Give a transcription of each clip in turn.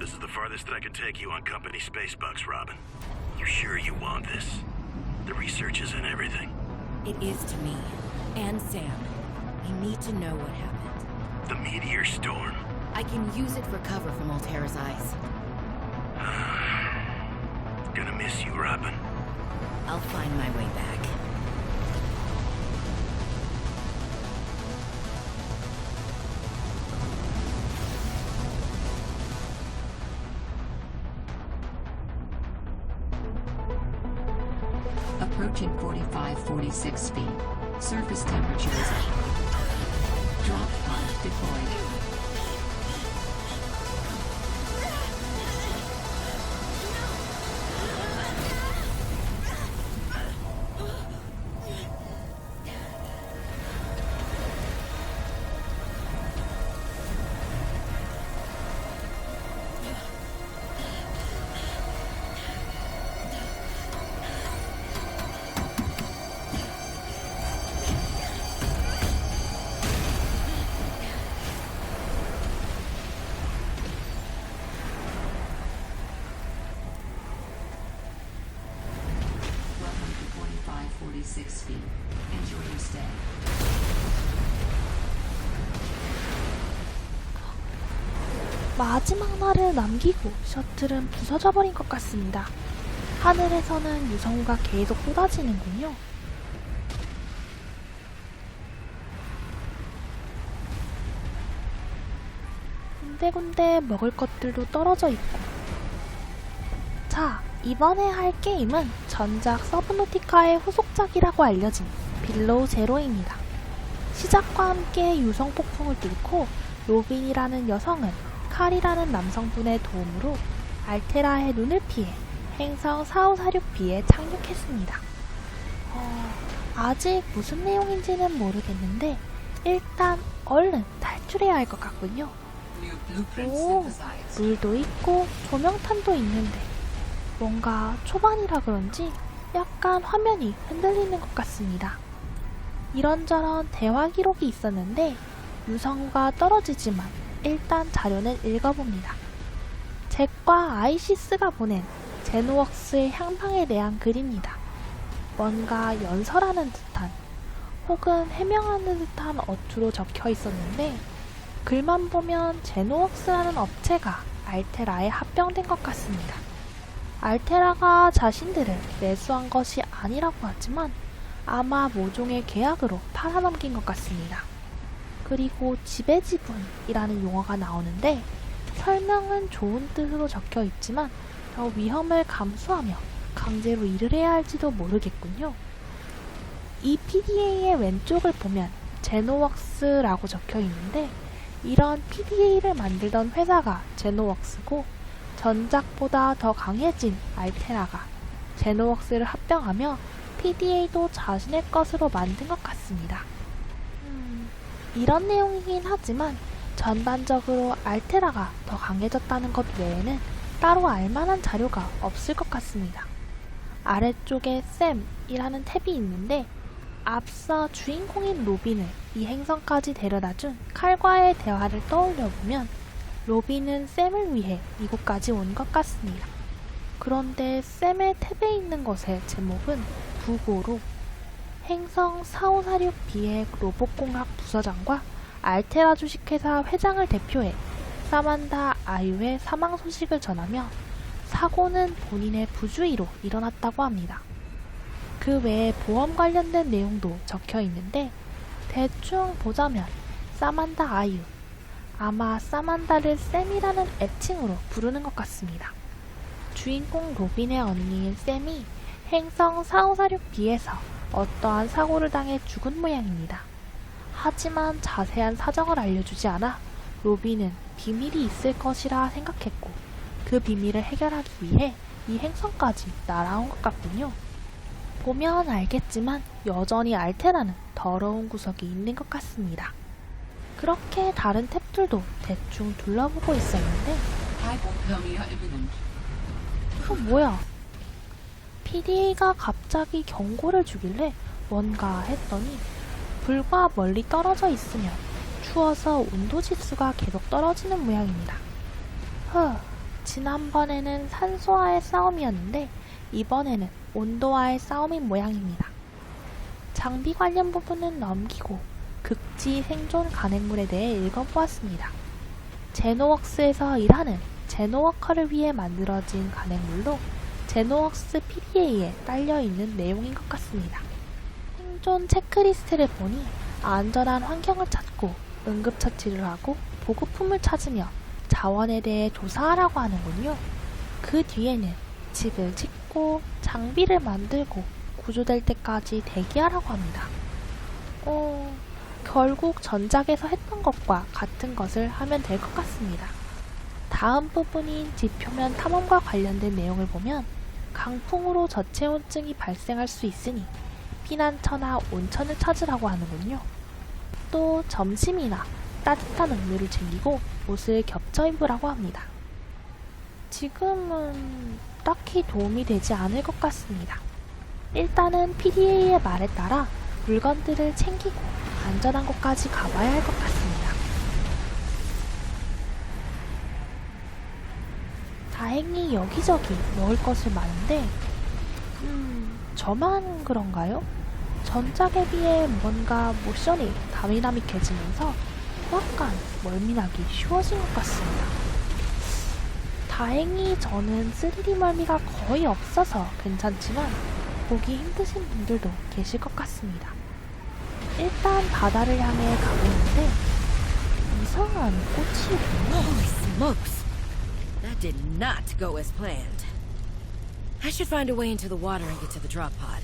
This is the farthest that I can take you on company space bucks, Robin. You sure you want this? The research is in everything. It is to me. And Sam. We need to know what happened. The meteor storm. I can use it for cover from Altera's eyes. Gonna miss you, Robin. I'll find my way back. approaching 45-46 feet. Surface temperature is... Drop pod deployed. 마지막 날을 남기고 셔틀은 부서져 버린 것 같습니다. 하늘에서는 유성우가 계속 쏟아지는군요. 군데군데 먹을 것들도 떨어져 있고. 자, 이번에 할 게임은 전작 서브노티카의 후속작이라고 알려진 빌로우 제로입니다. 시작과 함께 유성 폭풍을 뚫고 로빈이라는 여성은 칼이라는 남성분의 도움으로 알테라의 눈을 피해 행성 4546B에 착륙했습니다. 어, 아직 무슨 내용인지는 모르겠는데 일단 얼른 탈출해야 할 것 같군요. 오. 물도 있고 조명탄도 있는데 뭔가 초반이라 그런지 약간 화면이 흔들리는 것 같습니다. 이런저런 대화 기록이 있었는데 유성우가 떨어지지만 일단 자료는 읽어봅니다. 잭과 아이시스가 보낸 제노웍스의 향방에 대한 글입니다. 뭔가 연설하는 듯한 혹은 해명하는 듯한 어투로 적혀 있었는데 글만 보면 제노웍스라는 업체가 알테라에 합병된 것 같습니다. 알테라가 자신들을 매수한 것이 아니라고 하지만 아마 모종의 계약으로 팔아넘긴 것 같습니다. 그리고 지배지분이라는 용어가 나오는데 설명은 좋은 뜻으로 적혀 있지만 더 위험을 감수하며 강제로 일을 해야 할지도 모르겠군요. 이 PDA의 왼쪽을 보면 제노웍스라고 적혀 있는데 이런 PDA를 만들던 회사가 제노웍스고 전작보다 더 강해진 알테라가 제노웍스를 합병하며 PDA도 자신의 것으로 만든 것 같습니다. 음, 이런 내용이긴 하지만 전반적으로 알테라가 더 강해졌다는 것 외에는 따로 알만한 자료가 없을 것 같습니다. 아래쪽에 샘이라는 탭이 있는데 앞서 주인공인 로빈을 이 행성까지 데려다준 칼과의 대화를 떠올려 보면 로빈은 샘을 위해 이곳까지 온 것 같습니다. 그런데 샘의 탭에 있는 것의 제목은 부고로 행성 4546B의 로봇공학 부서장과 알테라 주식회사 회장을 대표해 사만다 아유의 사망 소식을 전하며 사고는 본인의 부주의로 일어났다고 합니다. 그 외에 보험 관련된 내용도 적혀 있는데 대충 보자면 사만다 아유 아마 사만다를 쌤이라는 애칭으로 부르는 것 같습니다. 주인공 로빈의 언니인 쌤이 행성 4546B에서 어떠한 사고를 당해 죽은 모양입니다. 하지만 자세한 사정을 알려주지 않아 로빈은 비밀이 있을 것이라 생각했고 그 비밀을 해결하기 위해 이 행성까지 날아온 것 같군요. 보면 알겠지만 여전히 알테라는 더러운 구석이 있는 것 같습니다. 그렇게 다른 탭들도 대충 둘러보고 있었는데. 이거 뭐야? PDA가 갑자기 경고를 주길래 뭔가 했더니 불과 멀리 떨어져 있으면 추워서 온도 지수가 계속 떨어지는 모양입니다. 허, 지난번에는 산소와의 싸움이었는데 이번에는 온도와의 싸움인 모양입니다. 장비 관련 부분은 넘기고 극지 생존 간행물에 대해 읽어보았습니다. 제노웍스에서 일하는 제노워커를 위해 만들어진 간행물로 제노웍스 PDA에 딸려 있는 내용인 것 같습니다. 생존 체크리스트를 보니 안전한 환경을 찾고 응급처치를 하고 보급품을 찾으며 자원에 대해 조사하라고 하는군요. 그 뒤에는 집을 짓고 장비를 만들고 구조될 때까지 대기하라고 합니다. 어, 결국 전작에서 했던 것과 같은 것을 하면 될 것 같습니다. 다음 부분인 지표면 탐험과 관련된 내용을 보면 강풍으로 저체온증이 발생할 수 있으니 피난처나 온천을 찾으라고 하는군요. 또 점심이나 따뜻한 음료를 챙기고 옷을 겹쳐 입으라고 합니다. 지금은 딱히 도움이 되지 않을 것 같습니다. 일단은 PDA의 말에 따라 물건들을 챙기고 안전한 곳까지 가봐야 할 것 같습니다. 다행히 여기저기 먹을 것을 많은데, 음, 저만 그런가요? 전작에 비해 뭔가 모션이 다미나믹해지면서 약간 멀미나기 쉬워진 것 같습니다. 다행히 저는 3D 멀미가 거의 없어서 괜찮지만 보기 힘드신 분들도 계실 것 같습니다. 일단 바다를 향해 가보는데 이상한 꽃이군요. Did not go as planned. I should find a way into the water and get to the drop pod.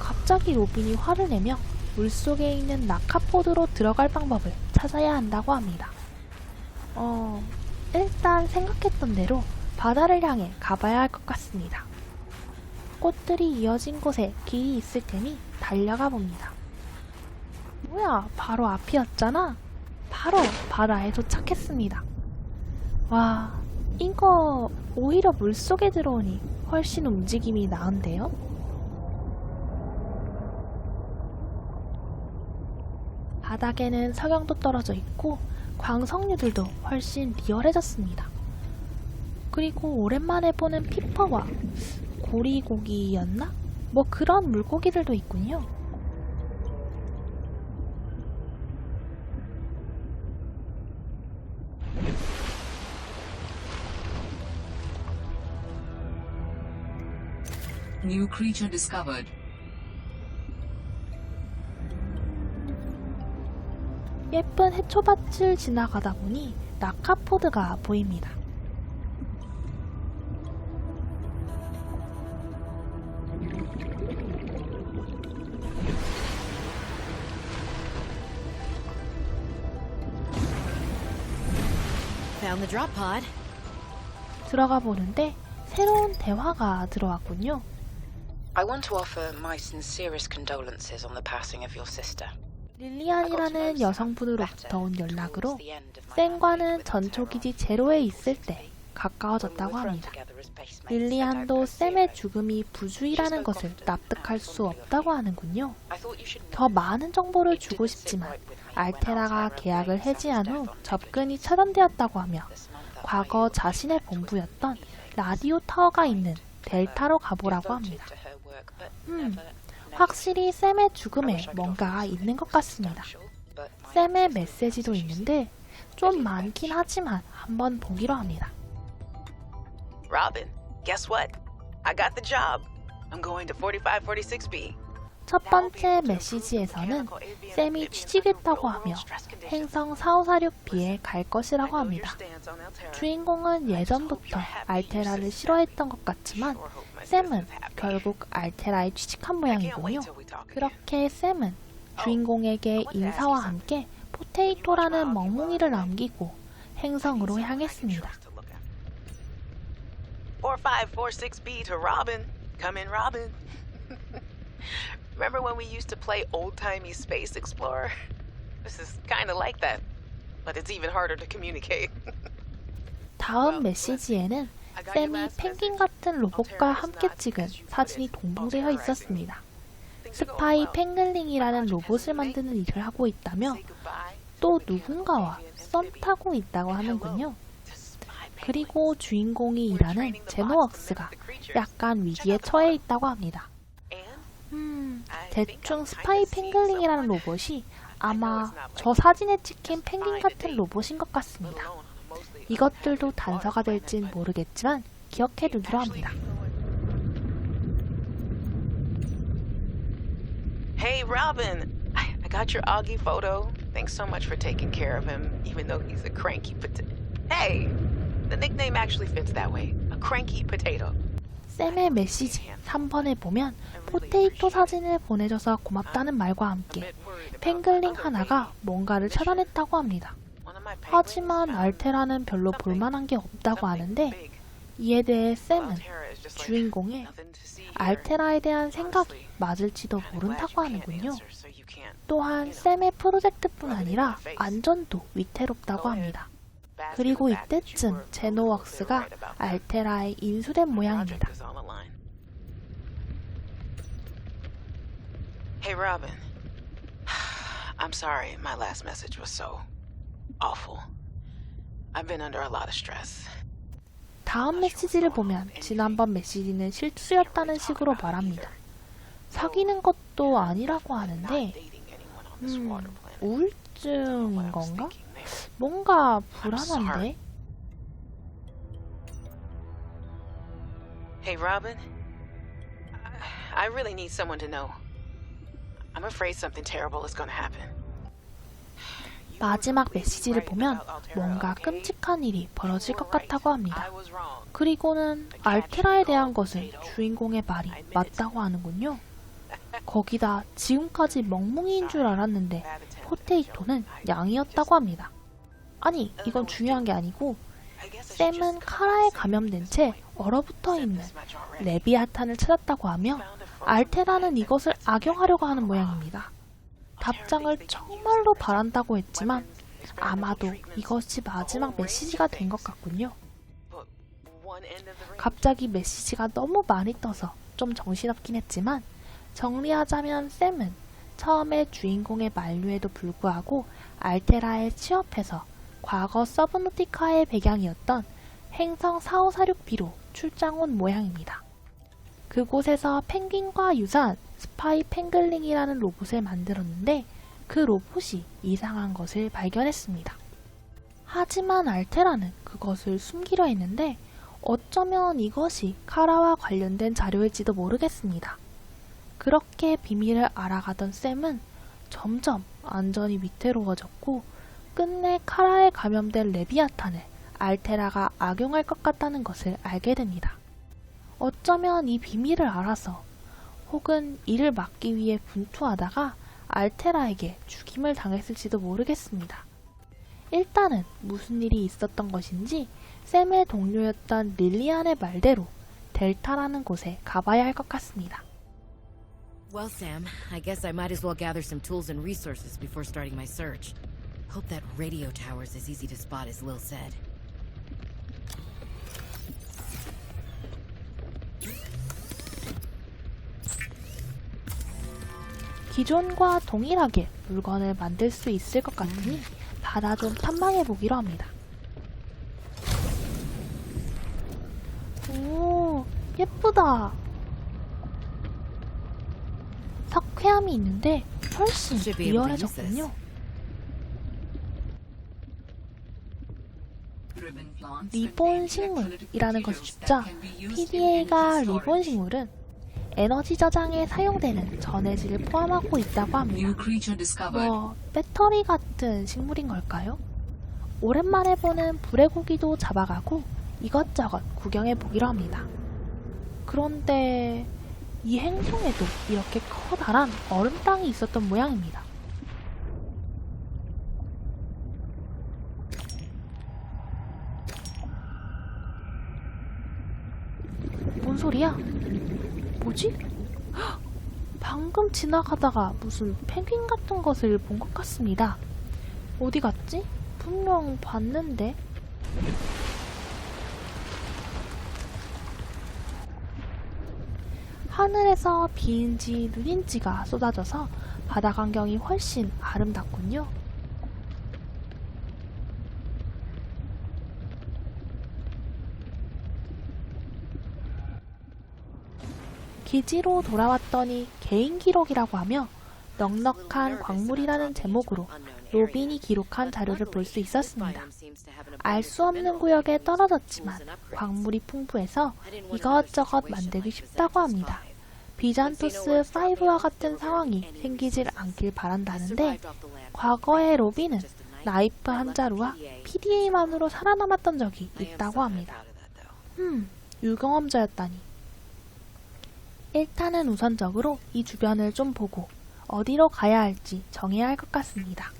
갑자기 로빈이 화를 내며 물속에 있는 낙하포드로 들어갈 방법을 찾아야 한다고 합니다. 어, 일단 생각했던 대로 바다를 향해 가봐야 할 것 같습니다. 꽃들이 이어진 곳에 길이 있을 테니 달려가 봅니다. 뭐야, 바로 앞이었잖아? 바로 바다에 도착했습니다. 와, 이거 오히려 물속에 들어오니 훨씬 움직임이 나은데요? 바닥에는 석영도 떨어져 있고 광석류들도 훨씬 리얼해졌습니다. 그리고 오랜만에 보는 피퍼와 고리고기였나? 뭐 그런 물고기들도 있군요. New creature discovered. 예쁜 해초밭을 지나가다 보니 낙하포드가 보입니다. Found the drop pod. 들어가 보는데 새로운 대화가 들어왔군요. I want to offer my sincerest condolences on the passing of your sister. 릴리안이라는 여성분으로부터 온 연락으로 쌤과는 전초기지 제로에 있을 때 가까워졌다고 합니다. 릴리안도 쌤의 죽음이 부주의라는 것을 납득할 수 없다고 하는군요. 더 많은 정보를 주고 싶지만 알테라가 계약을 해지한 후 접근이 차단되었다고 하며 과거 자신의 본부였던 라디오 타워가 있는 델타로 가보라고 합니다. 음, 확실히 쌤의 죽음에 뭔가 있는 것 같습니다. 쌤의 메시지도 있는데 좀 많긴 하지만 한번 보기로 합니다. Robin, guess what? I got the job. I'm going to 4546B. 첫 번째 메시지에서는 쌤이 취직했다고 하며 행성 4546B에 갈 것이라고 합니다. 주인공은 예전부터 알테라를 싫어했던 것 같지만 쌤은 결국 알테라에 취직한 모양이군요. 그렇게 쌤은 주인공에게 인사와 함께 포테이토라는 멍뭉이를 남기고 행성으로 향했습니다. 4546B to Robin. Come in, Robin. Remember when we used to play old timey Space Explorer? This is kind of like that, but it's even harder to communicate. 다음 메시지에는 쌤이 펭귄 같은 로봇과 함께 찍은 사진이 동봉되어 있었습니다. 스파이 펭글링이라는 로봇을 만드는 일을 하고 있다며 또 누군가와 썸 타고 있다고 하는군요. 그리고 주인공이 일하는 제노웍스가 약간 위기에 처해 있다고 합니다. 음, 대충 스파이 펭글링이라는 로봇이 아마 저 사진에 찍힌 펭귄 같은 로봇인 것 같습니다. 이것들도 단서가 될진 모르겠지만 기억해 두기로 합니다. Hey, Robin. I got your Augie photo. Thanks so much for taking care of him, even though he's a cranky potato. Hey, the nickname actually fits that way. A cranky potato. 샘의 메시지 3번에 보면 포테이토 사진을 보내줘서 고맙다는 말과 함께 펭글링 하나가 뭔가를 찾아냈다고 합니다. 하지만 알테라는 별로 볼만한 게 없다고 하는데 이에 대해 샘은 주인공의 알테라에 대한 생각이 맞을지도 모른다고 하는군요. 또한 샘의 프로젝트뿐 아니라 안전도 위태롭다고 합니다. 그리고 이때쯤 제노웍스가 알테라에 인수된 모양입니다. Hey, Robin. I'm sorry my last message was so awful. I've been under a lot of stress. 다음 메시지를 보면 지난번 메시지는 실수였다는 식으로 말합니다. 사귀는 것도 아니라고 하는데 음. 우울증인 건가? 뭔가 불안한데? Hey, Robin. I really need someone to know. I'm afraid something terrible is going to happen. 마지막 메시지를 보면 뭔가 끔찍한 일이 벌어질 것 같다고 합니다. 그리고는 알테라에 대한 것은 주인공의 말이 맞다고 하는군요. 거기다 지금까지 멍뭉이인 줄 알았는데. 포테이토는 양이었다고 합니다. 아니, 이건 중요한 게 아니고 샘은 카라에 감염된 채 얼어붙어 있는. 레비아탄을 찾았다고 하며 알테라는 이것을 악용하려고 하는 모양입니다. 답장을 정말로 바란다고 했지만 아마도 이것이 마지막 메시지가 된 것 같군요. 갑자기 메시지가 너무 많이 떠서 좀 정신없긴 했지만 정리하자면 샘은 처음에 주인공의 만류에도 불구하고 알테라에 취업해서 과거 서브노티카의 배경이었던 행성 4546B로 출장 온 모양입니다. 그곳에서 펭귄과 유사한 스파이 펭글링이라는 로봇을 만들었는데 그 로봇이 이상한 것을 발견했습니다. 하지만 알테라는 그것을 숨기려 했는데 어쩌면 이것이 카라와 관련된 자료일지도 모르겠습니다. 그렇게 비밀을 알아가던 샘은 점점 안전이 위태로워졌고 끝내 카라에 감염된 레비아탄을 알테라가 악용할 것 같다는 것을 알게 됩니다. 어쩌면 이 비밀을 알아서 혹은 이를 막기 위해 분투하다가 알테라에게 죽임을 당했을지도 모르겠습니다. 일단은 무슨 일이 있었던 것인지 샘의 동료였던 릴리안의 말대로 델타라는 곳에 가봐야 할 것 같습니다. Well, Sam, I guess I might as well gather some tools and resources before starting my search. Hope that radio tower's as easy to spot as Lil said. 기존과 동일하게 물건을 만들 수 있을 것 같으니 바다 좀 탐방해 보기로 합니다. 오, 예쁘다. 석회암이 있는데 훨씬 리얼해졌군요. 리본 식물이라는 것이 죽자 PDA가 리본 식물은 에너지 저장에 사용되는 전해질을 포함하고 있다고 합니다. 뭐 배터리 같은 식물인 걸까요? 오랜만에 보는 불의 고기도 잡아가고 이것저것 구경해 보기로 합니다. 그런데 이 행성에도 이렇게 커다란 얼음 땅이 있었던 모양입니다. 뭔 소리야? 뭐지? 헉! 방금 지나가다가 무슨 펭귄 같은 것을 본 것 같습니다. 어디 갔지? 분명 봤는데. 하늘에서 비인지 눈인지가 쏟아져서 바다 광경이 훨씬 아름답군요. 기지로 돌아왔더니 개인 기록이라고 하며 넉넉한 광물이라는 제목으로 로빈이 기록한 자료를 볼 수 있었습니다. 알 수 없는 구역에 떨어졌지만 광물이 풍부해서 이것저것 만들기 쉽다고 합니다. 비잔토스 5와 같은 상황이 생기질 않길 바란다는데 과거의 로빈은 나이프 한 자루와 PDA만으로 살아남았던 적이 있다고 합니다. 음, 유경험자였다니. 일단은 우선적으로 이 주변을 좀 보고 어디로 가야 할지 정해야 할 것 같습니다.